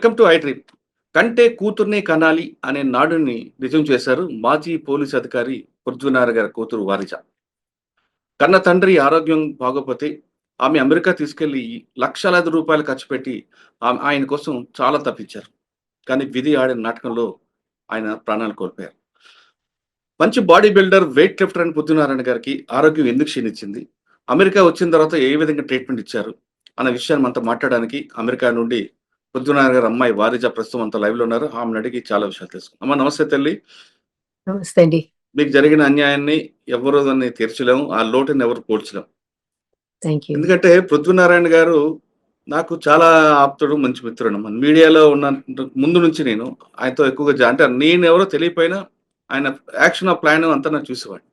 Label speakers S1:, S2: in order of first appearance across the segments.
S1: Welcome to I కంటే కూతుర్నే కనాలి అనే నాడుని నిజం చేశారు మాజీ పోలీస్ అధికారి పృథ్వీనారాయణ గారి కూతురు వారిజ. కన్న తండ్రి ఆరోగ్యం బాగోపోతే ఆమె అమెరికా తీసుకెళ్ళి లక్షలాది రూపాయలు ఖర్చు పెట్టి ఆమె ఆయన కోసం చాలా తప్పించారు. కానీ విధి ఆడిన నాటకంలో ఆయన ప్రాణాలు కోల్పోయారు. మంచి బాడీ బిల్డర్ వెయిట్ లిఫ్టర్ అని పృథ్వీనారాయణ గారికి ఆరోగ్యం ఎందుకు క్షీణించింది? అమెరికా వచ్చిన తర్వాత ఏ విధంగా ట్రీట్మెంట్ ఇచ్చారు? అనే విషయాన్ని మనతో మాట్లాడడానికి అమెరికా నుండి పృథ్వీనారాయణ గారు అమ్మాయి వారిజ ప్రస్తుతం అంతా లైవ్లో ఉన్నారు. ఆమెను అడిగి చాలా విషయాలు తెలుసుకున్నాం అమ్మ నమస్తే తల్లి.
S2: నమస్తే అండి.
S1: మీకు జరిగిన అన్యాయాన్ని ఎవరు దాన్ని తీర్చలేము ఆ లోటుని ఎవరు పోడ్చలేము. ఎందుకంటే పృథ్వీనారాయణ గారు నాకు చాలా ఆప్తుడు మంచి మిత్రుడు మీడియాలో ఉన్న ముందు నుంచి నేను ఆయనతో ఎక్కువగా అంటే నేను ఎవరో తెలియపోయినా ఆయన యాక్షన్ ఆ ప్లాన్ అంతా నాకు చూసేవాడు.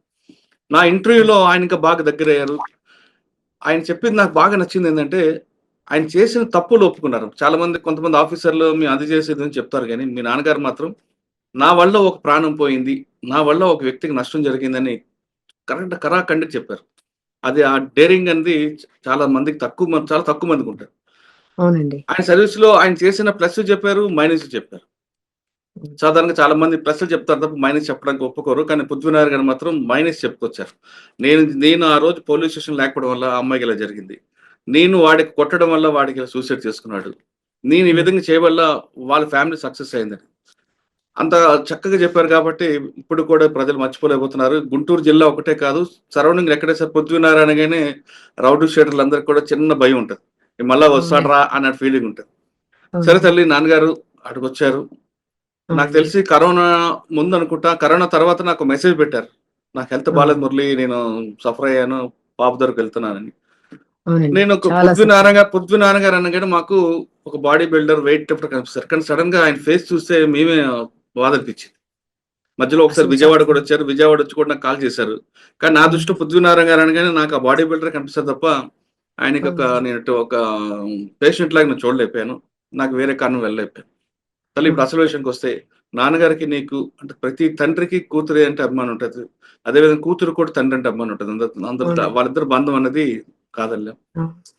S1: నా ఇంటర్వ్యూలో ఆయన ఇంకా బాగా దగ్గర అయ్యారు ఆయన చెప్పింది నాకు బాగా నచ్చింది ఏంటంటే ఆయన చేసిన తప్పులు ఒప్పుకున్నారు. చాలా మంది కొంతమంది ఆఫీసర్లు మేము అది చేసేది అని చెప్తారు కానీ మీ నాన్నగారు మాత్రం నా వల్ల ఒక ప్రాణం పోయింది. నా వల్ల ఒక వ్యక్తికి నష్టం జరిగిందని కరెక్ట్ కరాఖండి చెప్పారు. అది ఆ డేరింగ్ అనేది చాలా మందికి తక్కువ చాలా తక్కువ మందికి ఉంటారు
S2: అవునండి.
S1: ఆయన సర్వీస్లో ఆయన చేసిన ప్లస్ చెప్పారు మైనస్ చెప్పారు. సాధారణంగా చాలా మంది ప్లస్ చెప్తారు తప్ప మైనస్ చెప్పడానికి ఒప్పుకోరు. కానీ పృథ్వీనారాయణ గారు మాత్రం మైనస్ చెప్పుకొచ్చారు. నేను నేను ఆ రోజు పోలీస్ స్టేషన్ లేకపోవడం వల్ల ఆ అమ్మాయికి ఇలా జరిగింది. నేను వాడికి కొట్టడం వల్ల వాడికి సూసైడ్ చేసుకున్నాడు. నేను ఈ విధంగా చేయవల్ల వాళ్ళ ఫ్యామిలీ సక్సెస్ అయిందని. అంత చక్కగా చెప్పారు కాబట్టి ఇప్పుడు కూడా ప్రజలు మర్చిపోలేకపోతున్నారు. గుంటూరు జిల్లా ఒకటే కాదు సరౌండింగ్ ఎక్కడే సార్ పృథ్వీనారాయణగానే రౌడీ షేటర్లు అందరికి కూడా చిన్న భయం ఉంటుంది. మళ్ళా వస్తాడరా అన్న ఫీలింగ్ ఉంటుంది. సరే తల్లి నాన్నగారు అక్కడికి వచ్చారు నాకు తెలిసి కరోనా ముందు అనుకుంటా కరోనా తర్వాత నాకు మెసేజ్ పెట్టారు. నాకు హెల్త్ బాగాలేదు మురళి నేను సఫర్ అయ్యాను పాప దగ్గరకు వెళ్తున్నానని. నేను ఒక పృథ్వీనారాయణ గారు పృథ్వీనారాయణ గారు అనగానే మాకు ఒక బాడీ బిల్డర్ వెయిట్ లిఫ్టర్ కనిపిస్తారు. కానీ సడన్గా ఆయన ఫేస్ చూస్తే మేమే బాధ అనిపించింది. మధ్యలో ఒకసారి విజయవాడ కూడా వచ్చారు. విజయవాడ వచ్చి కూడా నాకు కాల్ చేశారు. కానీ నా దృష్టిలో పృథ్వీనారాయణ గారు అనగానే నాకు ఆ బాడీ బిల్డర్ కనిపిస్తారు తప్ప ఆయనకి ఒక. నేను ఒక పేషెంట్ లాగా నేను చూడలేకపోయాను. నాకు వేరే కారణం వెళ్ళలేకపోయాను. తల్లి ఇప్పుడు అసలు విషయానికి వస్తే నాన్నగారికి నీకు అంటే ప్రతి తండ్రికి కూతురు అంటే అభిమానం ఉంటుంది. అదేవిధంగా కూతురు కూడా తండ్రి అంటే అభిమానం ఉంటుంది. అందరు. వాళ్ళిద్దరు బంధం అనేది కాదల్లే.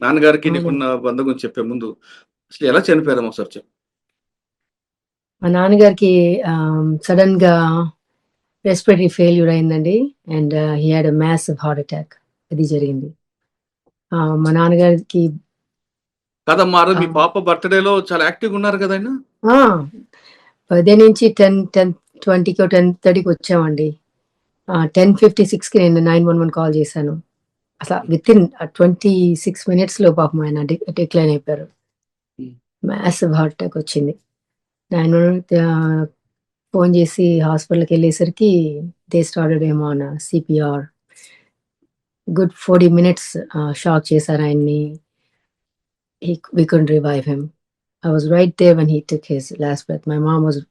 S1: నాన్నగారికి. నీకున్న బంధం గురించి చెప్పే ముందు అసలు ఎలా చనిపోయారమ్మా ఒకసారి చెప్పు.
S2: మా నాన్నగారికి సడన్గా రెస్పిరేటరీ ఫెయిల్యూర్ అయిందండి. And he had a massive heart attack. అది జరిగింది. మా నాన్నగారికి
S1: కదమ్మా మీ. పాప బర్త్డేలో చాలా యాక్టివ్ ఉన్నారు కదా
S2: పది నుంచి టెన్ టెన్ ట్వంటీకి టెన్ థర్టీకి వచ్చామండి. టెన్ ఫిఫ్టీ సిక్స్కి నేను నైన్ వన్ వన్ కాల్ చేశాను. అసలు విత్ ఇన్ ట్వంటీ సిక్స్ మినిట్స్లో పాపం ఆయన డిక్లైన్ అయిపోయారు. మ్యాసివ్ హార్ట్ అటాక్ వచ్చింది వన్ ఫోన్ చేసి హాస్పిటల్కి వెళ్ళేసరికి దే స్టార్టెడ్ ఏమో అన్న CPR good forty minutes shock చేశారు ఆయన్ని we could revive him I was right there when he took his last breath. My mom was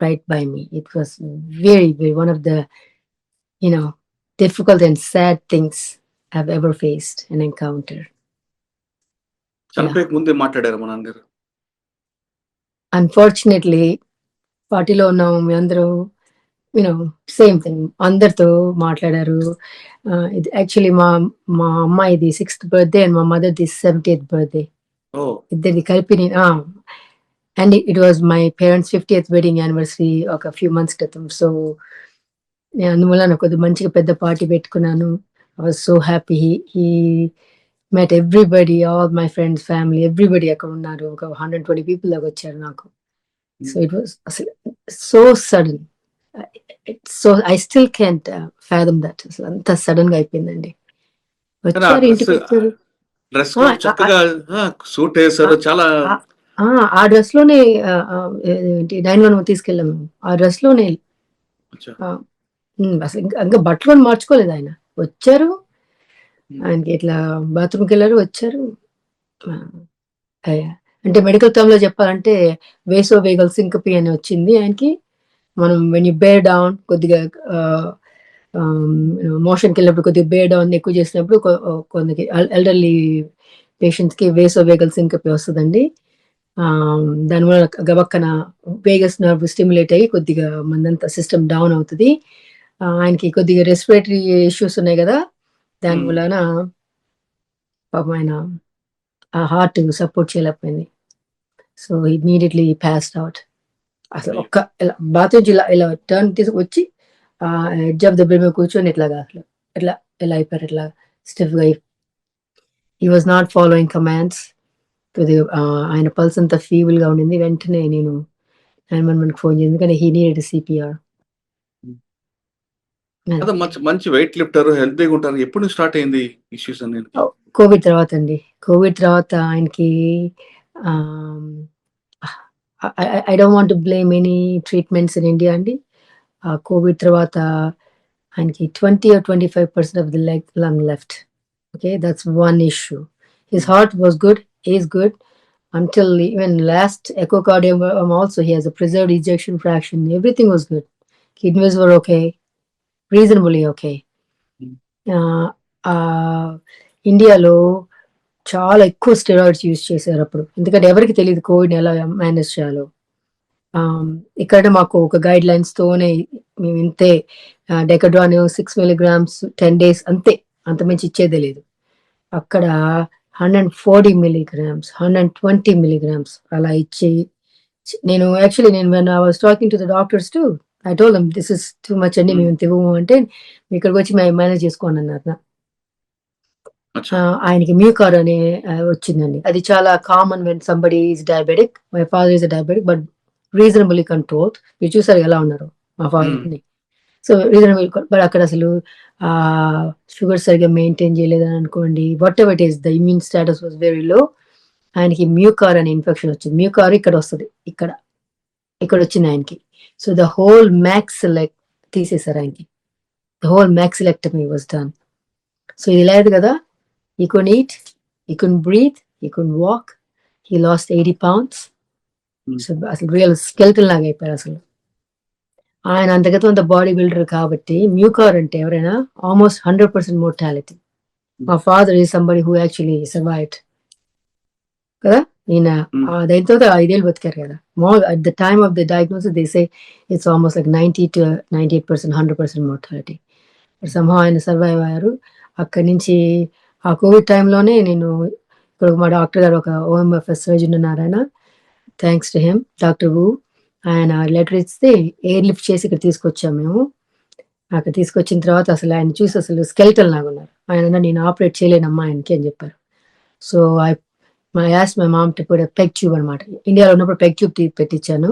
S2: right by me. It was very, very one of the, you know, difficult and sad things Ever faced and encountered.
S1: చనిపోయక ముందే మాట్లాడారు మా నాన్నగారు
S2: Unfortunately, పార్టీలో ఉన్నాము మీ అందరూ you know same thing అందరితో మాట్లాడారు ఇది యాక్చువల్లీ మా మా అమ్మాయిది సిక్స్త్ బర్త్డే అండ్ మా మదర్ది సెవెంటీయత్ బర్త్డే ఇద్దరిది కలిపి నేను and it was my parents fiftieth wedding anniversary ఒక ఫ్యూ మంత్స్ క్రితం సో నేను అందువల్ల నాకు కొద్దిగా మంచిగా పెద్ద పార్టీ పెట్టుకున్నాను I was so happy he met everybody all my friends family everybody అక్కడ ఉన్నారు. ఒక హండ్రెడ్ ట్వంటీ పీపుల్ దాకా వచ్చారు నాకు. సో ఇట్ వాజ్ అసలు so sudden so I still can't fathom that అసలు అంత సడన్గా అయిపోయిందండి. వచ్చారు
S1: dress-
S2: ఇంటికి వచ్చారు.
S1: డ్రెస్
S2: ఆ,
S1: సూట్ చాలా
S2: డ్రెస్లోనే నైన్ వన్ తీసుకెళ్ళాం మేము. ఆ డ్రెస్లోనే అసలు ఇంకా ఇంకా బట్టలు మార్చుకోలేదు ఆయన. వచ్చారు. ఆయనకి ఇట్లా బాత్రూమ్కి వెళ్ళారు వచ్చారు. అయ్యా. అంటే మెడికల్ టర్మ్లో చెప్పాలంటే వేసో వేగల్ సింకపి అని వచ్చింది ఆయనకి. మనం వెన్ యూ బేర్ డౌన్ కొద్దిగా మోషన్కి వెళ్ళినప్పుడు కొద్దిగా బేర్ డౌన్ ఎక్కువ చేసినప్పుడు కొందరికి ఎల్డర్లీ పేషెంట్స్కి వేసో వేగల్ సింకపి వస్తుందండి. ఆ, దానివల్ల గబక్కన వేగస్ నర్వ్ స్టిమ్యులేట్ అయ్యి కొద్దిగా మందంతా సిస్టమ్ డౌన్ అవుతుంది. ఆయనకి కొద్దిగా రెస్పిరేటరీ ఇష్యూస్ ఉన్నాయి కదా? దాని. వలన పాపం ఆయన ఆ హార్ట్ సపోర్ట్ చేయలేకపోయింది. సో ఇమీడియట్లీ పాస్డ్ అవుట్ అసలు ఒక్క ఇలా బాత్రూమ్ ఇలా ఇలా టర్న్ తీసుకొచ్చి ఆ ఎడ్జ్ ఆఫ్ ద బెడ్ మీద కూర్చొని ఇట్లాగా అసలు? ఇట్లా ఇలా అయిపోయారు? ఇట్లా స్టిఫ్గా he was not following commands the ఆయన పల్స్ అంతా ఫీబుల్గా ఉండింది. వెంటనే నేను నైన్ వన్ వన్కి ఫోన్ చేసింది కానీ హీ నీడెడ్ సిపిఆర్
S1: అదే మంచి మంచి వెయిట్ లిఫ్టర్ హెల్తీగా ఉంటారు. ఎప్పుడు స్టార్ట్ అయింది ఇష్యూస్ అనేది?
S2: కోవిడ్ తర్వాత అండి. కోవిడ్ తర్వాత ఆయనకి I don't want blame any treatments in India అండి. కోవిడ్ తర్వాత ఆయనకి twenty or twenty five percent of the leg lung left okay that's one issue his heart was good is good until even last echocardiogram also he has a preserved ejection fraction. Everything was good. Kidneys were okay. Uh, uh, ఇండియాలో చాలా ఎక్కువ steroids use చేశారు అప్పుడు. ఎందుకంటే ఎవరికి తెలియదు Covid ఎలా manage చేయాలో. ఇక్కడ మాకు ఒక గైడ్ లైన్స్ తోనే మేము ఇంతే Decadron six milligrams ten days అంతే. అంత మించి ఇచ్చేదే లేదు. అక్కడ hundred forty milligrams hundred twenty milligrams అలా ఇచ్చి నేను యాక్చువల్లీ నేను when I was talking to the doctors to I told them this is too much అండి మేము ఇవ్వము అంటే "మీ ఇక్కడికి వచ్చి మేము మేనేజ్ చేసుకోండి అన్నారు ఆయనకి మ్యూకార్ అనే వచ్చిందండి. అది చాలా common when somebody is diabetic my father is diabetic but reasonably control మీరు చూసారు ఎలా ఉన్నారు మా ఫాదర్ని. సో రీజనబుల్ బట్ అక్కడ అసలు ఆ షుగర్ సరిగ్గా మెయింటైన్ చేయలేదని అనుకోండి whatever it is the immune status was very low ఆయనకి మ్యూకార్ అనే ఇన్ఫెక్షన్ వచ్చింది. మ్యూకార్ ఇక్కడ వస్తుంది. ఇక్కడ. ఇక్కడ వచ్చింది ఆయనకి. So the whole max like తీసేశారు ఆయనకి. The whole maxillectomy was done so ఇది లేదు కదా. ఈ కున్ ఈట్ ఈ కున్ బ్రీత్ ఈ కున్ walk he lost eighty pounds. So అసలు రియల్ స్కెల్టన్ లాగా అయిపోయారు అసలు. ఆయన అంతగతం అంత బాడీ బిల్డర్ కాబట్టి మ్యూకార్ అంటే ఎవరైనా ఆల్మోస్ట్ హండ్రెడ్ పర్సెంట్ మోర్టాలిటీ మా ఫాదర్ ఈ సంబడి హూ యాక్చువల్లీ సర్వైవ్డ్ కదా? ఈయన దాంతో ఐదేళ్ళు బతికారు కదా. More at the time of the diagnosis they say it's almost like ninety to ninety eight percent hundred percent mortality సంహా ఆయన సర్వైవ్ అయ్యారు. అక్కడి నుంచి ఆ కోవిడ్ టైంలోనే నేను ఇక్కడ మా డాక్టర్ గారు ఒక ఓఎంఎఫ్ఎస్ సర్జన్ ఉన్నారు ఆయన. Thanks to him doctor Wu ఆయన లెటర్ ఇస్తే ఎయిర్ లిఫ్ట్ చేసి ఇక్కడ తీసుకొచ్చాము మేము. అక్కడ తీసుకొచ్చిన తర్వాత అసలు ఆయన చూసి అసలు స్కెల్టల్ లాగా ఉన్నారు. ఆయన నేను ఆపరేట్ చేయలేనమ్మా ఆయనకి అని చెప్పారు. So I my ask my mom to put PEG tube అనమాట ఇండియాలో ఉన్నప్పుడు పెగ్ ట్యూబ్ పెట్టించాను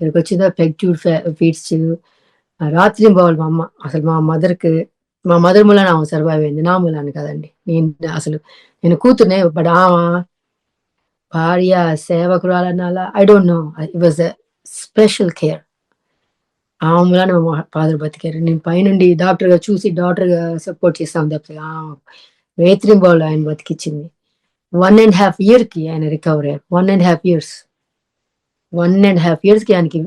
S2: ఇక్కడికి వచ్చిందో పెగ్ ట్యూబ్ ఫీడ్స్ రాత్రి పోవాలి మా అమ్మ అసలు మా మదర్కి మా మదర్ మూలన ఆమె సర్వైవ్ అయింది. నా మూలాన్ని కదండి. నేను అసలు నేను కూతురునే బట్ ఆమె భార్య సేవకురాలనాలా I don't know it was a special care ఆ మూలాన్ని మా ఫాదర్ బతికారు. నేను పైనుండి డాక్టర్గా చూసి డాక్టర్గా సపోర్ట్ చేస్తాం తప్పితే వేత్రి ఆయన బతికిచ్చింది. వన్ అండ్ హాఫ్ ఇయర్కి ఆయన రికవర్ అయ్యారు one and half years one and half ఇయర్స్కి ఆయనకి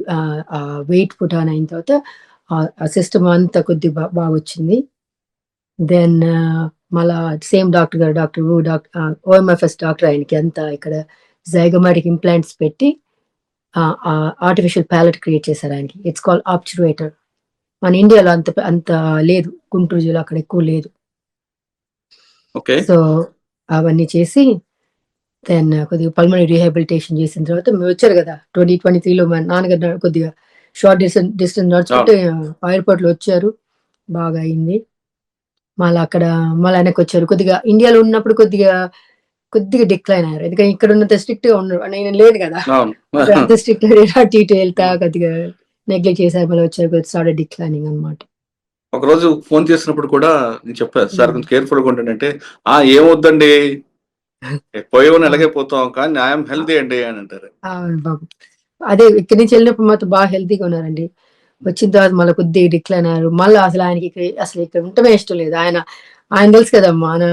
S2: వెయిట్ పుట్ ఆన్ అయిన తర్వాత ఆ సిస్టమ్ అంతా కొద్దిగా బా- బాగా వచ్చింది దెన్ మళ్ళా సేమ్ డాక్టర్ గారు డాక్టర్ డాక్టర్ ఓఎంఎఫ్ఎస్ డాక్టర్ ఆయనకి అంతా ఇక్కడ జైగమాటిక్ ఇంప్లాంట్స్ పెట్టి ఆర్టిఫిషియల్ ప్యాలెట్ క్రియేట్ చేశారు ఆయనకి ఇట్స్ కాల్ ఆప్చురేటర్ మన ఇండియాలో అంత అంత లేదు గుంటూరు జిల్లా అక్కడ ఎక్కువ లేదు
S1: ఓకే
S2: సో అవన్నీ చేసి దెన్ కొద్దిగా పల్మనీ రీహాబిలిటేషన్ చేసిన తర్వాత మీరు వచ్చారు కదా ట్వంటీ ట్వంటీ త్రీలో మా నాన్నగారు కొద్దిగా షార్ట్ డిస్టెన్స్ డిస్టెన్స్ నడుచుకుంటే ఎయిర్పోర్ట్లో వచ్చారు. బాగా అయింది. మళ్ళీ అక్కడ మళ్ళీ వెనక్కి వచ్చారు. కొద్దిగా ఇండియాలో ఉన్నప్పుడు కొద్దిగా కొద్దిగా డిక్లైన్ అయ్యారు. ఎందుకంటే ఇక్కడ ఉన్నంత స్ట్రిక్ట్గా ఉండరు నేను లేదు కదా. అంత స్ట్రిక్ట్ అటు ఇటు వెళ్తా కొద్దిగా నెగ్లెక్ట్ చేశారు మళ్ళీ వచ్చారు కొద్దిగా స్టార్ట్ డిక్లైనింగ్ అనమాట
S1: ఒక రోజు ఫోన్ చేసినప్పుడు కూడా నేను చెప్పాను సార్ కొంచెం కేర్ఫుల్గా ఉండండి అంటే ఆ ఏమొద్దండి? పోయేవని అలాగే పోతాం కానీ ఐఎమ్ హెల్తీ అండి అని అంటారు.
S2: బాబు. అదే ఇక్కడి నుంచి వెళ్ళినప్పుడు మాత్రం బాగా హెల్తీగా ఉన్నారండి. వచ్చిన తర్వాత మళ్ళీ కొద్దిగా డిక్లైన్ అయ్యారు మళ్ళీ అసలు ఆయనకి ఇక్కడ- అసలు ఇక్కడ ఉండటమే ఇష్టం లేదు. ఆయన ఆయన తెలుసు కదా మన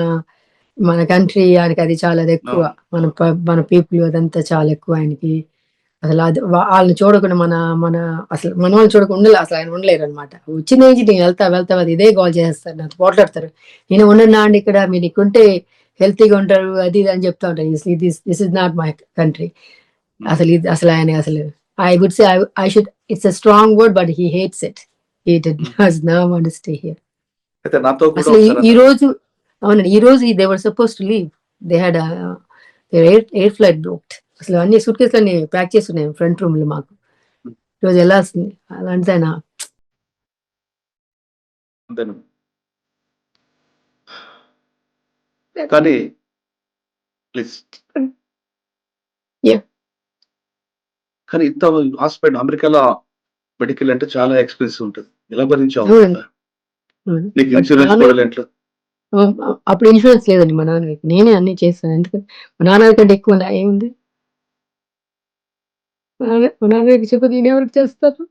S2: మన కంట్రీ ఆయనకి అది చాలా అది ఎక్కువ మన మన పీపుల్ అదంతా చాలా ఎక్కువ ఆయనకి. అసలు అది వాళ్ళని చూడకుండా మన మన అసలు మన వాళ్ళని చూడకుండా ఉండలే అసలు ఆయన ఉండలేరు అనమాట వచ్చిన ఏజ్ నేను వెళ్తా వెళ్తా అది ఇదే కాల్ చేస్తారు నాతో పోట్లాడతారు. నేను ఉండను అండి ఇక్కడ మీరు ఇక్కడ ఉంటే హెల్తీగా ఉంటారు అది ఇది అని చెప్తా ఉంటారు. This this is not my country అసలు ఇది అసలు ఆయన అసలు I would say I should it's a strong word but he hates it he does no want stay here అసలు ఈ రోజు అవునండి ఈ రోజు they were supposed to leave they had air air flight booked అసలు అన్ని సూట్ కేసులు అన్ని ప్యాక్ చేసి ఉన్నాయి ఫ్రంట్ రూమ్లో మాకు. ఈరోజు వెళ్ళాల్సింది అలాంటిది ఆయన
S1: కానీ ప్లీజ్. కానీ ఇంత హాస్పిటల్ అమెరికాలో మెడికల్ అంటే చాలా ఎక్స్పెన్సివ్ ఉంటుంది. ఎలా భరించావు. నీకు ఇన్సూరెన్స్
S2: నాన్న-
S1: కూడా ఎట్లా?
S2: అప్పుడు ఇన్సూరెన్స్ లేదండి మా నాన్నకి. నేనే అన్ని చేస్తాను. ఎందుకంటే మా నాన్న కంటే ఎక్కువ ఏముంది? నాన్న నాన్నకి చెప్పి నేను ఎవరికి చేస్తాను?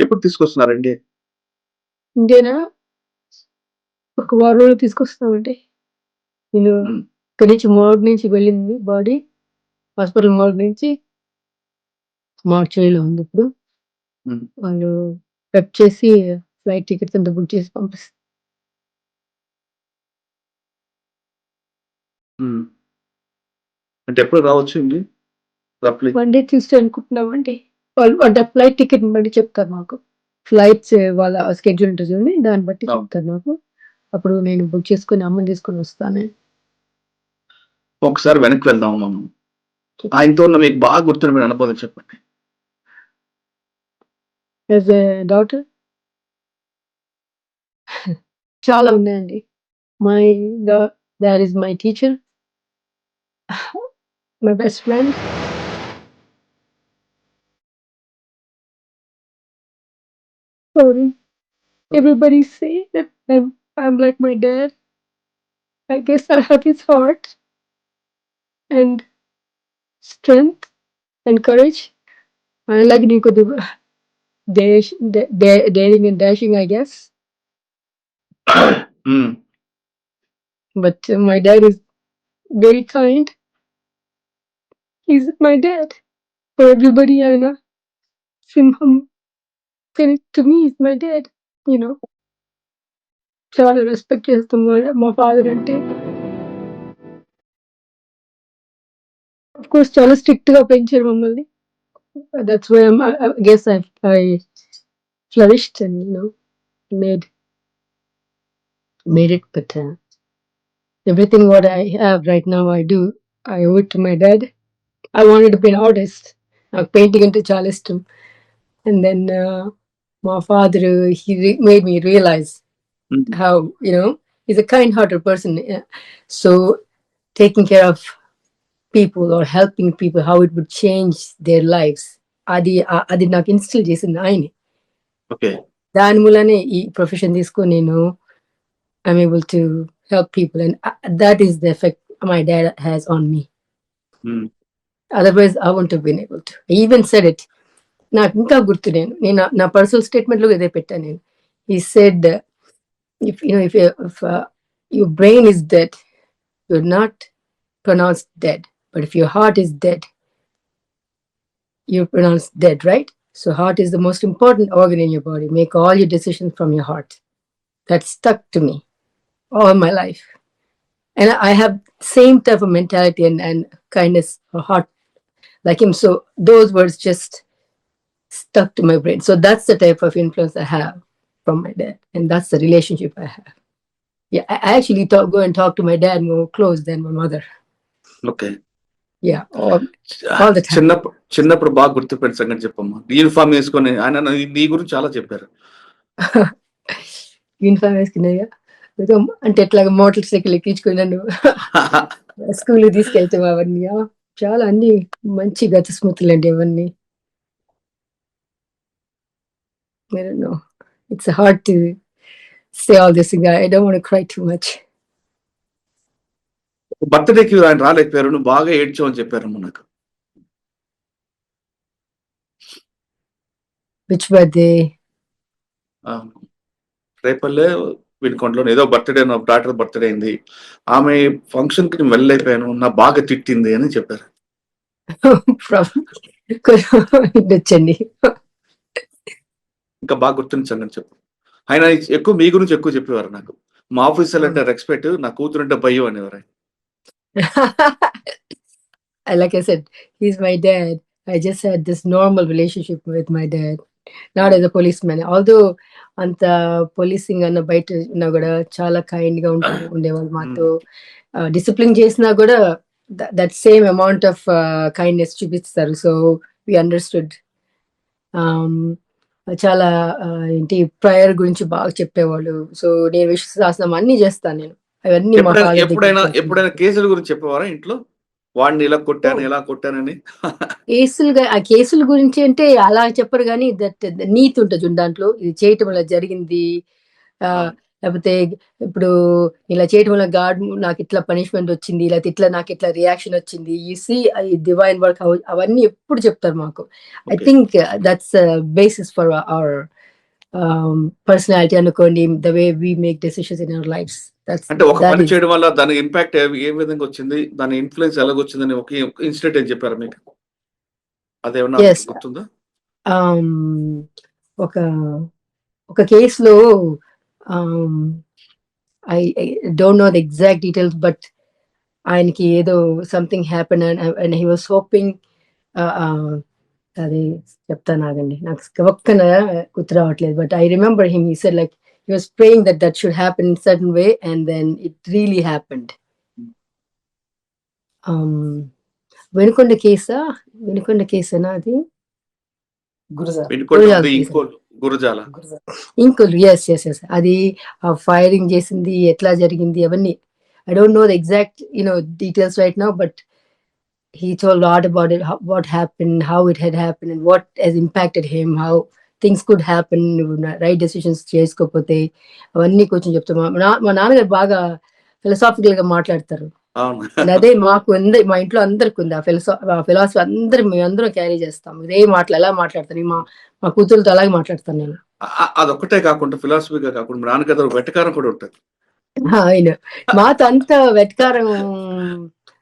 S1: ఎప్పుడు తీసుకొస్తున్నారండి?
S2: ఇంతేనా? ఒక వారం రోజులు తీసుకొస్తామండి నేను. ఇక్కడి నుంచి మార్గ్ నుంచి వెళ్ళింది బాడీ హాస్పిటల్ మార్గ్ నుంచి మార్చేలో ఉంది ఇప్పుడు. వాళ్ళు ప్రెప్ చేసి ఫ్లైట్ టికెట్స్ అంతా బుక్ చేసి పంపిస్తారు
S1: అంటే ఎప్పుడు రావచ్చు అండి? రఫ్లీ
S2: వన్ డే ట్యూస్డే అనుకుంటున్నామండి వాళ్ళు అంటే ఫ్లైట్ టికెట్ బట్టి చెప్తారు మాకు. ఫ్లైట్స్ వాళ్ళ స్కెడ్యూల్ ఉంటుంది చూడండి దాన్ని బట్టి
S1: అవును.
S2: చెప్తారు నాకు అప్పుడు నేను బుక్ చేసుకొని అమ్మని తీసుకొని వస్తాను.
S1: ఒకసారి వెనక్కి వెళ్దాం మనం ఆయనతో ఉన్న మీకు బాగా గుర్తుండిపోయిన అనుభవం చెప్పండి.
S2: ఎ డాటర్ చాలా ఉన్నాయండి. My that is my teacher My best friend? Sorry. Everybody say that I'm, I'm like my dad. I guess I have his heart and strength and courage. I like Nico Duba. Dash, da, da, daring and dashing, I guess.
S1: mm.
S2: But uh, my dad is very kind He's my dad. For everybody I know, Simham, to me, he's my dad. You know. చాలా respect చేస్తాం మా- మా father అంటే course చాలా స్ట్రిక్ట్గా పెంచారు మమ్మల్ని that's why I guess I I flourished and you know made made it but everything what I have right now I do I owe to my dad I wanted to be artist నాకు painting అంటే చాలా ఇష్టం and then మా father he made me realise
S1: um.
S2: how you know he's a kind-hearted person. Yeah. so taking care of people or helping people how it would change their lives అది ఆ- అది నాకు instil చేసింది ఆయన
S1: okay
S2: దాని మూలనే ఈ profession తీసుకొని నేను I'm able to help people and that is the effect my dad has on me
S1: um.
S2: Otherwise I won't been able to even said it నాకు ఇంకా గుర్తు నేను నేను నా- నా పర్సనల్ స్టేట్మెంట్లో ఇదే పెట్టాను నేను ఈ said if you know if, you- if uh, your brain is dead you're not pronounced dead but if your heart is dead you're pronounced dead right so heart is the most important organ in your body make all your decisions from your heart that stuck to me all my life and i have same type of mentality and, and kindness or heart like him so those words just stuck to my brain so that's the type of influence i have from my dad, and that's the relationship I have. Yeah, I actually talk, go and talk to my dad more close than my mother.
S1: Okay
S2: Yeah, all, all the time.
S1: చిన్నప్పుడు చిన్నప్పుడు బాగా గుర్తుపెట్టిన సంగతి చెప్పమ్మా uniform వేసుకొని ఆయన నీ- గురించి చాలా చెప్పారు
S2: యూనిఫామ్ వేసుకున్నాయా అంటే ఎట్లాగా మోటార్ సైకిల్ ఎక్కించుకుని నన్ను స్కూల్ తీసుకెళ్తాం అవన్నీ చాలా అన్ని మంచి గత స్మృతులు అండి ఇవన్నీ. It's hard to say all this I don't cry too much
S1: బర్త్డేకి ఆయన రాలేకపోయారు. నువ్వు బాగా అని చెప్పారు నాకు.
S2: విచ్ బర్త్డే
S1: రేపల్లే రేపల్లే వినుకొండలో ఏదో బర్త్డే నా డాక్టర్ బర్త్డే అయింది. ఆమె ఫంక్షన్కి నేను వెళ్ళైపోయాను నా బాగా తిట్టింది అని చెప్పారు. ఇంకా బాగా గుర్తించండి చెప్పు ఆయన ఎక్కువ మీ గురించి ఎక్కువ చెప్పేవారు నాకు. మా ఆఫీసర్ అంటే రెస్పెక్ట్ నా కూతురు అంటే భయం అనేవారు
S2: like I said, he's my dad. I just had this normal relationship with my dad. As a police man although అంత పోలీసింగ్ అన్న బయట ఉన్నా కూడా చాలా కైండ్గా ఉంటారు ఉండేవాళ్ళు మాతో. డిసిప్లిన్ చేసినా కూడా that same amount of kindness చూపిస్తారు. సో వి అండర్స్టూడ్ చాలా ఏంటి ప్రయర్ గురించి బాగా చెప్పేవాళ్ళు. సో నేను విశ్వాసం అన్ని చేస్తాను నేను. అవన్నీ
S1: ఎప్పుడైనా. ఎప్పుడైనా కేసుల గురించి చెప్పేవారా ఇంట్లో? వాడిని ఇలా కొట్టాను ఇలా కొట్టానని.
S2: కేసులు ఆ కేసుల గురించి అంటే అలా చెప్పరు కానీ దట్ నీతి ఉంటుంది దాంట్లో. ఇది చేయటం వల్ల జరిగింది. ఆ, లేకపోతే ఇప్పుడు ఇలా చేయటం వల్ల గాడ్ నాకు ఇట్లా పనిష్మెంట్ వచ్చింది లేకపోతే ఇట్లా నాకు ఇట్లా రియాక్షన్ వచ్చింది. ఈ సి డివైన్ వర్క్ అవన్నీ ఎప్పుడు చెప్తారు మాకు. I. Think that's basis for our personality అనుకోండి the way we make decisions in our lives
S1: అంటే ఒక పని చేయడం వల్ల దాని ఇంపాక్ట్ ఏ విధంగా వచ్చింది? దాని ఇన్ఫ్లుయెన్స్ ఎలాగొచ్చిందని ఒక ఇన్సిడెంట్ ఏం చెప్పారు మీకు? అదేమన్నా. గుర్తుందా?
S2: Um, ఒక ఒక కేసులో I don't know the exact details but ఆయనకి ఏదో something happen and he was hoping అది చెప్తాను ఆగండి. నాకు ఒక్కన గుర్తు రావట్లేదు. But I remember him he said like he was praying that that should happen in certain way and then it really happened Venukonda కేసా? వెనుకొండ కేసేనా అది? గురజాల. ఇంకోలు ఎస్ ఎస్ ఎస్ అది ఫైరింగ్ చేసింది ఎట్లా జరిగింది అవన్నీ. I don't know the exact you know details right now but he told lot about it what happen how it had happen and what he's impacted him how things could happen నువ్వు right decisions చేసుకోకపోతే అవన్నీ కొంచెం చెప్తాం మా నాన్నగారు బాగా ఫిలసాఫికల్గా మాట్లాడతారు. And అదే మాకు మా ఇంట్లో అందరికి ఉంది ఆ ఫిలసా ఫిలాసఫీ అందరం మేమందరం క్యారీ చేస్తాం. ఇదే మాటలు ఎలా మాట్లాడతాను మా మా కూతురుతో అలాగే మాట్లాడతాను నేను.
S1: అదొక్కటే కాకుండా ఫిలాసఫీగా కాకుండా నాన్నగారు వెటకారం కూడా ఉంటుంది.
S2: ఆయన మాతో అంత వెటకారం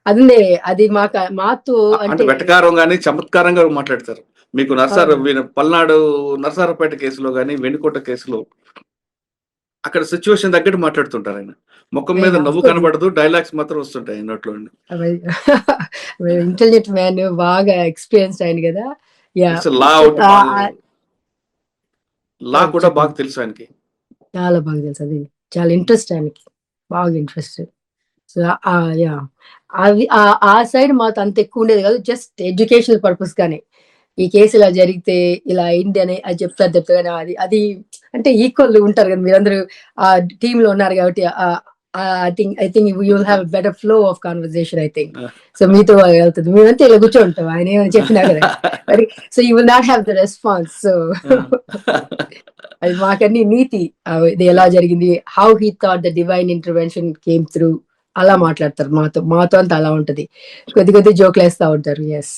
S2: అదే అది మాకు మాతో
S1: అంటే వెటకారం గానీ చమత్కారంగా మాట్లాడతారు. మీకు నర్సార పల్నాడు నర్సారపేట కేసులో గానీ వెనుకోట కేసులో అక్కడ సిచ్యువేషన్ తగ్గట్టు మాట్లాడుతుంటారు ఆయన. ముఖం మీద నవ్వు. కనబడదు డైలాగ్స్ మాత్రం వస్తుంటాయి నోట్లో
S2: ఇంటెలిజెంట్ మ్యాన్ బాగా ఎక్స్పీరియన్స్ అయింది కదా.
S1: లా కూడా. బాగా తెలుసు ఆయనకి.
S2: చాలా బాగా తెలుసు అది. చాలా ఇంట్రెస్ట్ ఆయనకి. బాగా ఇంట్రెస్ట్ సో యా. అవి ఆ- సైడ్ మాకు అంత ఎక్కువ ఉండేది కాదు జస్ట్ ఎడ్యుకేషనల్ పర్పస్ గానే. ఈ కేసు ఇలా జరిగితే ఇలా అయింది అని అది చెప్తారు చెప్తారు అది అది అంటే ఈక్వల్ ఉంటారు కదా మీరందరూ ఆ టీమ్లో ఉన్నారు కాబట్టి I think I think you will have better flow of conversation I think so మీతో వెళ్తుంది. మేమంతా ఇలా కూర్చోంటాం ఆయన ఏమైనా చెప్పినా కదా మరి so you will not have the response so అది మాకన్నీ నీతి. ఇది ఎలా జరిగింది how he thought the divine intervention came through అలా మాట్లాడతారు. మాతో మాతో అంతా అలా ఉంటది. కొద్ది కొద్ది జోకులు వేస్తా ఉంటారు. ఎస్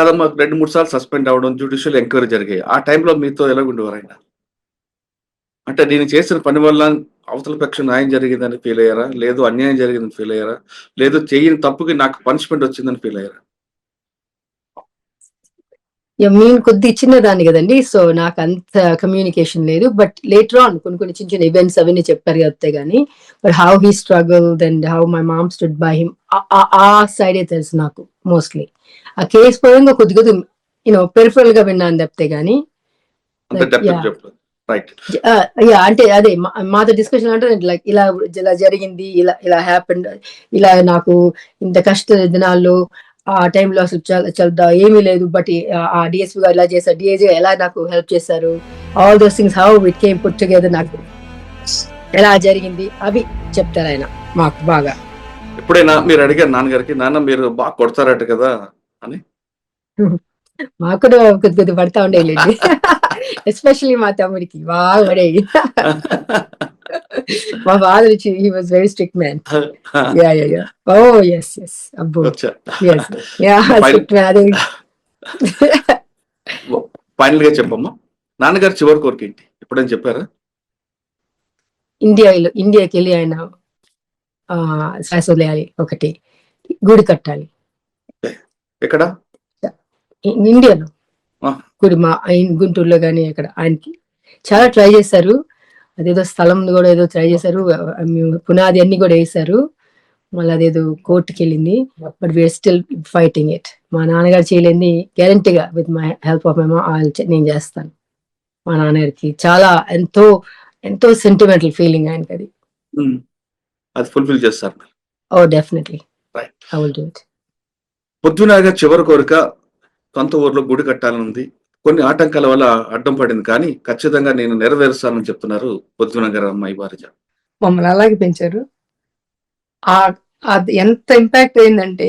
S1: కదా మాకు రెండు మూడు సార్లు సస్పెండ్ అవ్వడం జ్యుడిషియల్ ఎంక్వైరీ జరిగాయి. ఆ టైంలో మీతో ఎలా ఉండేవారు ఆయన? అంటే నేను చేసిన పని వల్ల అవతల పక్షం న్యాయం జరిగిందని ఫీల్ అయ్యారా? లేదు అన్యాయం జరిగిందని ఫీల్ అయ్యారా? లేదు చేయని తప్పుకి నాకు పనిష్మెంట్ వచ్చిందని ఫీల్ అయ్యారా?
S2: నేను కొద్ది చిన్నదాన్ని కదండి. సో నాకు అంత కమ్యూనికేషన్ లేదు. బట్ లేటర్ ఆన్ కొన్ని కొన్ని చిన్న చిన్న ఈవెంట్స్ అవన్నీ చెప్పారు కదా కానీ but how he struggle and how my mom stood by him ఆ సైడే తెలుసు నాకు మోస్ట్లీ ఆ కేసు పరంగా కొద్ది కొద్ది యూనో పెరిఫరల్గా విన్నాను తప్పితే
S1: రైట్
S2: యా అంటే అదే మా- మాతో డిస్కషన్ అంటే లైక్ ఇలా ఇలా జరిగింది ఇలా ఇలా హ్యాపెండ్ ఇలా నాకు ఇంత కష్ట దినాల్లో ఆ టైంలో అసలు చాలా చాలా ఏమీ లేదు. బట్ ఆ డిఎస్పీ గారు ఇలా చేశారు? డిఏజీ ఎలా నాకు హెల్ప్ చేశారు? All those things how it came put together నాకు ఎలా జరిగింది? అవి చెప్తారు ఆయన మాకు బాగా.
S1: ఎప్పుడైనా మీరు అడిగారు నాన్నగారికి నాన్న మీరు బాగా కొడతారట కదా
S2: మాకు కూడా కొద్ది కొద్ది పడతా ఉండేది ఎస్పెషల్లీ మా తమ్ముడికి బాగా పడేవి మా father he was very strict man ya ya ya oh yes yes అబ్బో ఎస్ యా. స్ట్రిక్ట్ మ్యాన్
S1: ఫైనల్గా చెప్పమ్మా. నాన్నగారు చివరి కోరిక ఏంటి? ఎప్పుడైనా చెప్పారా?
S2: ఇండియాలో ఇండియాకి వెళ్ళి ఆయన ఆ, శ్వాస వదిలేయాలి ఒకటి. గుడి కట్టాలి.
S1: ఎక్కడ?
S2: ఇండియాలో. గుడి మా ఆయన గుంటూరులో కానీ అక్కడ ఆయనకి. చాలా ట్రై చేశారు. అదేదో స్థలం కూడా ఏదో ట్రై చేశారు. పునాది అన్ని కూడా వేశారు. మళ్ళీ అదేదో కోర్టుకి వెళ్ళింది. But we're still fighting it మా నాన్నగారు చేయలేని గ్యారంటీగా with my help of my మా నేను చేస్తాను. మా నాన్నగారికి చాలా ఎంతో ఎంతో సెంటిమెంటల్ ఫీలింగ్ ఆయనకి అది.
S1: ఉమ్. అది ఫుల్ఫిల్ చేస్తారు
S2: ఓ definitely. I will do it
S1: పొద్దునాగా చివరి కోరిక సొంత ఊర్లో గుడి కట్టాలని ఉంది. కొన్ని ఆటంకాల వల్ల అడ్డం పడింది. కానీ ఖచ్చితంగా నేను నెరవేరుస్తానని చెప్తున్నారు పొద్దునగర అమ్మాయి భారజ
S2: మమ్మల్ని అలాగే పెంచారు. అది ఎంత ఇంపాక్ట్ అయిందంటే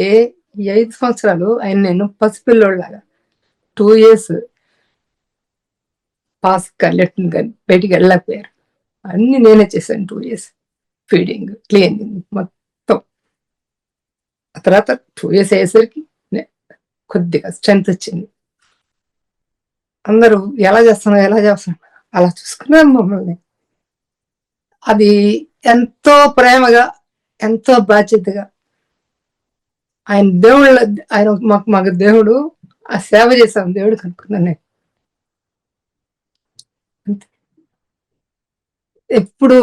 S2: ఈ ఐదు సంవత్సరాలు ఆయన నేను పసిపిల్లోళ్ళలాగా. టూ ఇయర్స్ పాస్ లెట్టిన్ కానీ బయటికి వెళ్ళలేకపోయారు. అన్ని నేనే చేశాను టూ ఇయర్స్ ఫీడింగ్ క్లీనింగ్ మొత్తం. ఆ తర్వాత టూ ఇయర్స్ అయ్యేసరికి కొద్దిగా స్ట్రెంత్ వచ్చింది. అందరూ ఎలా చేస్తున్నావు ఎలా చేస్తున్నావు? అలా చూసుకున్నాను మమ్మల్ని. అది ఎంతో ప్రేమగా ఎంతో బాధ్యతగా ఆయన దేవుళ్ళ ఆయన మాకు మాకు దేవుడు ఆ సేవ చేసాం దేవుడు కనుక్కున్నాను నేను. ఎప్పుడు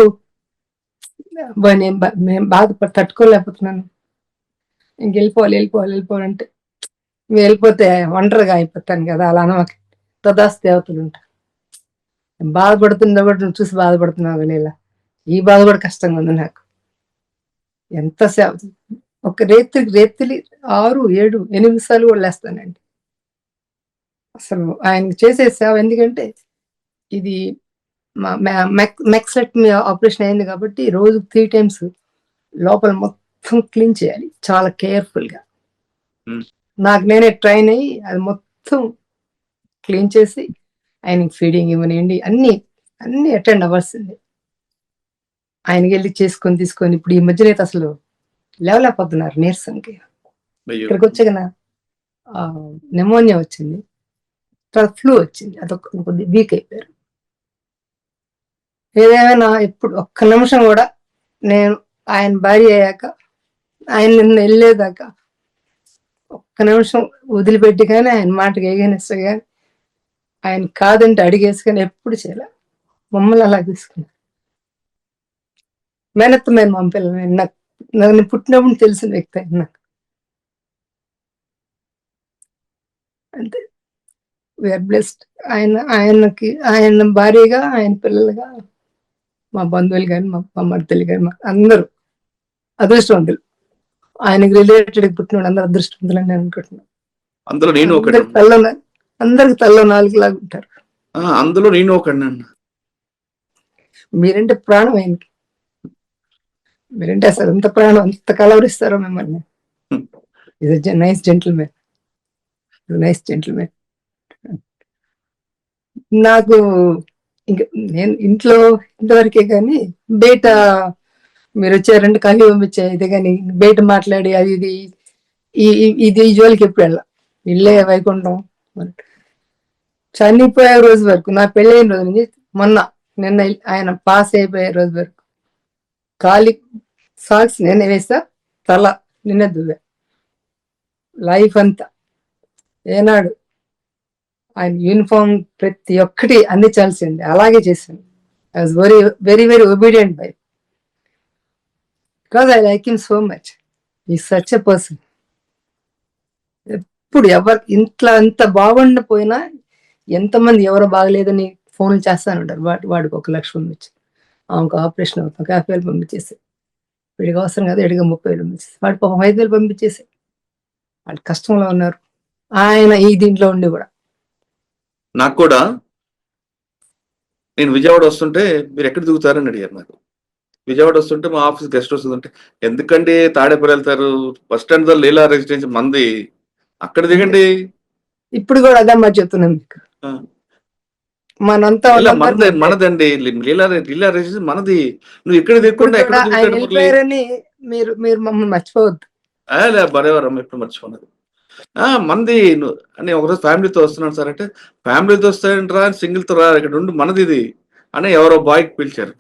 S2: నేను బా- నేను బాధపడి తట్టుకోలేకపోతున్నాను. ఇంక వెళ్ళిపోవాలి వెళ్ళిపోవాలి వెళ్ళిపోవాలంటే వెళ్ళిపోతే ఒంటరిగా అయిపోతాను కదా అలా మాకు తదాస్ దేవతలు ఉంటారు నేను బాధపడుతున్నా కూడా నువ్వు చూసి బాధపడుతున్నావు ఇలా ఈ బాధ కూడా కష్టంగా ఉంది నాకు. ఎంత సేవ ఒక రేత్రి రేత్రి ఆరు ఏడు ఎనిమిది సార్లు కూడా లేస్తానండి. అసలు ఆయన చేసే సేవ ఎందుకంటే ఇది మెక్స్లెట్ ఆపరేషన్ అయింది కాబట్టి రోజు త్రీ టైమ్స్ లోపల మొత్తం క్లీన్ చేయాలి. చాలా
S1: కేర్ఫుల్గా.
S2: నాకు నేనే ట్రైన్ అయ్యి అది మొత్తం క్లీన్ చేసి ఆయనకి ఫీడింగ్ ఇవ్వనివ్వండి అన్ని అన్ని అటెండ్ అవ్వాల్సిందే. ఆయనకి వెళ్ళి చేసుకొని తీసుకొని ఇప్పుడు ఈ మధ్యన అయితే అసలు లేవలేకపోతున్నారు నీరసంకి. ఇక్కడికి వచ్చాక నెమోనియా వచ్చింది. తర్వాత ఫ్లూ వచ్చింది. అదొక కొద్ది వీక్ అయిపోయారు. ఏదేమైనా ఎప్పుడు ఒక్క నిమిషం కూడా నేను ఆయన భార్య అయ్యాక ఆయన నిన్న వెళ్ళేదాకా ఒక్క నిమిషం వదిలిపెట్టి కానీ ఆయన మాటకి ఏగనిస్తా కానీ ఆయన కాదంటే అడిగేసి కానీ ఎప్పుడు చేయలే? మమ్మల్ని అలా తీసుకున్నారు. మేనత్తమైన మా పిల్లలు నాకు నన్ను పుట్టినప్పుడు తెలిసిన వ్యక్తి ఆయన నాకు. అంతే. వీఆర్ బ్లెస్డ్ ఆయన ఆయనకి ఆయన భార్యగా ఆయన పిల్లలుగా మా బంధువులు కానీ మా మా మర్దలు కానీ మా అందరూ అదృష్టవంతులు. ఆయనకి రిలేటెడ్ పుట్టిన వాళ్ళు అందరూ అదృష్టవంతులు అని నేను అనుకుంటున్నాను.
S1: అందులో నేను ఒకటి
S2: అందరికి తల్లో నాలుగు లాగా ఉంటారు
S1: అందులో నేను ఒకటి అన్న.
S2: మీరంటే ప్రాణం ఆయనకి. మీరంటే అసలు ఎంత ప్రాణం అంత కలవరిస్తారో మిమ్మల్ని. ఇది నైస్ జెంటిల్మెన్ నైస్ జెంటిల్మెన్ నాకు ఇంకా నేను ఇంట్లో ఇంతవరకే కానీ బయట మీరు వచ్చారంటే కాఫీ పంపించే ఇది కానీ బయట మాట్లాడి అది ఇది ఈ- ఇది ఈ జోలికి ఎప్పుడు వెళ్ళా? ఇల్లే వైకుంఠం. చనిపోయే రోజు వరకు నా పెళ్ళైన రోజు నుంచి మొన్న నిన్న ఆయన పాస్ అయిపోయే రోజు వరకు కాలి సాక్స్ నేనే వేసా తల నిన్నే దువ్వా. లైఫ్ అంతా. ఏనాడు ఆయన యూనిఫామ్ ప్రతి ఒక్కటి అందించాల్సింది. అలాగే చేశాను. I was very very very obedient by because I like him so much ఈ సచ్ ఎ పర్సన్ ఎప్పుడు ఎవరు ఇంట్లో అంత బాగుండిపోయినా ఎంతమంది ఎవరు బాగలేదని ఫోన్లు చేస్తానంటారు వాటి వాడికి ఒక లక్ష పంపించి. ఆమెకు ఆపరేషన్ అవుతాం యాభై వేలు పంపించేసి. వీడికి అవసరం కదా ఎడిగా ముప్పై వేలు పంపించేసి. వాడి పాపం ఐదు వేలు పంపించేసి. వాళ్ళు కష్టంలో ఉన్నారు. ఆయన ఈ దీంట్లో ఉండి కూడా.
S1: నాకు కూడా నేను విజయవాడ వస్తుంటే మీరు ఎక్కడ దిగుతారని అడిగారు నాకు. విజయవాడ వస్తుంటే మా ఆఫీస్ గెస్ట్ హౌస్ ఉంటే ఎందుకండి తాడేపల్లి వెళ్తారు? బస్ స్టాండ్ లీలా రెసిడెన్సీ మంది. అక్కడ దిగండి.
S2: ఇప్పుడు కూడా అదే మరి చెప్తున్నాను మీకు. మనంతా
S1: మనదే మనదండి. లీలా లీలా మనది. నువ్వు ఎక్కడ
S2: కూడా ఆయన
S1: దిగుతాడు మురళి?
S2: వెళ్ళిపోయారని మీరు మీరు మమ్మల్ని మర్చిపోవద్దు.
S1: బరేవరం ఎప్పుడు మంది ను- అని ఒకరోజు ఫ్యామిలీతో వస్తున్నాను సార్ అంటే ఫ్యామిలీతో వస్తాయంట్రా సింగిల్తో రా ఇక్కడ ఉండి మనది ఇది అని ఎవరో బాయ్కి పిలిచారు.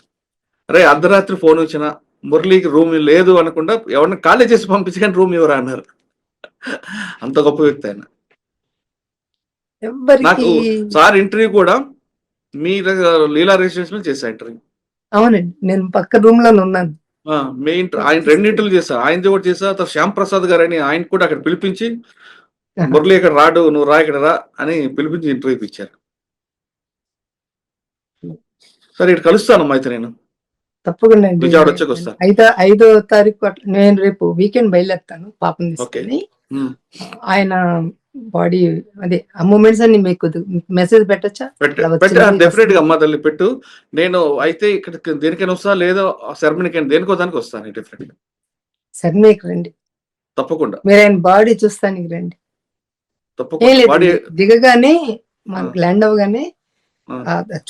S1: అరే అర్ధరాత్రి ఫోన్ వచ్చిన మురళికి రూమ్ లేదు అనకుండా ఎవరిని ఖాళీ చేసి పంపించి కానీ రూమ్ ఎవరు అన్నారు. అంత గొప్ప వ్యక్తి ఆయన. నాకు సార్ ఇంటర్వ్యూ కూడా మీ లీలా రిజిస్ట్రేషన్ చేశా ఇంటర్వ్యూ.
S2: అవునండి నేను పక్క రూమ్లో ఉన్నాను
S1: మీ ఇంటర్ ఆయన రెండింటిలు చేశా ఆయనది కూడా చేశా తర్వాత శ్యామ్ ప్రసాద్ గారు అని ఆయన కూడా అక్కడ పిలిపించి మురళి ఇక్కడ రాడు నువ్వు రా ఇక్కడ రా అని పిలిపించి ఇంటర్వ్యూ ఇచ్చారు సరే ఇటు కలుస్తానమ్మా అయితే నేను.
S2: తప్పకుండా
S1: విజయవాడ వచ్చాక వస్తా.
S2: ఐదో ఐదో తారీఖు నేను రేపు వీకెండ్ బయలుదేరుతాను పాపం తీసుకొని.
S1: ఉమ్.
S2: ఆయన బాడీ అదే ఆ మూమెంట్స్ అన్ని మీకు మెసేజ్ పెట్టచ్చా?
S1: డెఫినెట్గా అమ్మ తల్లి పెట్టు. నేను అయితే ఇక్కడ దేనికైనా వస్తా లేదా సెరమనీకైనా దేనికో దానికి వస్తాను డెఫినెట్గా
S2: సర్మేకి రండి.
S1: తప్పకుండా.
S2: మీరు ఆయన బాడీ చూస్తానికి రండి.
S1: తప్పకుండా.
S2: దిగగానే మన
S1: ఆ.
S2: ల్యాండ్ అవగానే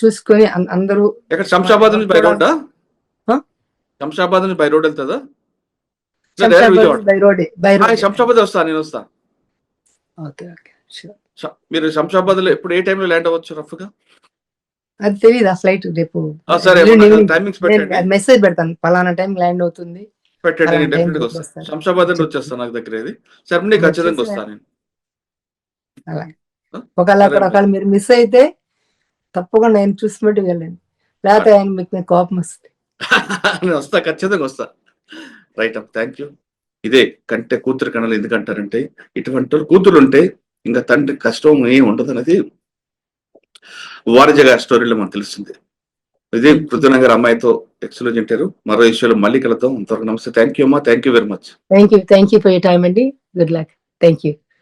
S2: చూసుకొని అందరూ
S1: ఎక్కడ శంషాబాద్ నుంచి బై రోడ్డా? శంషాబాద్ నుంచి బై రోడ్ వెళ్తుందా?
S2: By road by road.
S1: Shamshabad వస్తా నేను వస్తా.
S2: Okay okay.
S1: మీరు శంషాబాద్లో ఎప్పుడు ఏ టైంలో ల్యాండ్ అవ్వచ్చు రఫ్గా
S2: అది తెలియదు ఆ ఫ్లైట్ రేపు నేను మెసేజ్ పెడతాను పలానా టైం ల్యాండ్ అవుతుంది.
S1: పెట్టండి నేను
S2: డెఫినెట్గా
S1: వస్తాను. శంషాబాద్ నుంచి వచ్చేస్తాను నాకు దగ్గర ఇది. సెరమనీ ఖచ్చితంగా వస్తాను నేను?
S2: ఒకవేళ అక్కడ. ఒకవేళ మీరు మిస్ అయితే తప్పకుండా ఆయన చూసినట్టు వెళ్ళండి. లేకపోతే ఆయన మీకు కోపం వస్తుంది.
S1: నేను వస్తా ఖచ్చితంగా వస్తా. రైట్ అప్ థ్యాంక్ యూ ఇదే కంటే కూతురు కణాలు ఎందుకంటారంటే ఇటువంటి కూతురు ఉంటే ఇంకా తండ్రి కష్టం ఏం ఉండదు అనేది వారజగా స్టోరీలో మనకు తెలుస్తుంది. ఇది పృథ్వీనగర్ అమ్మాయితో ఎక్స్క్లూజ్ తింటారు మరో ఇష్యూలో మళ్ళీ కలుద్దాం. అంతవరకు నమస్తే. థ్యాంక్ యూ అమ్మా. Thank you very much
S2: thank you thank you for you time అండి. Good luck thank you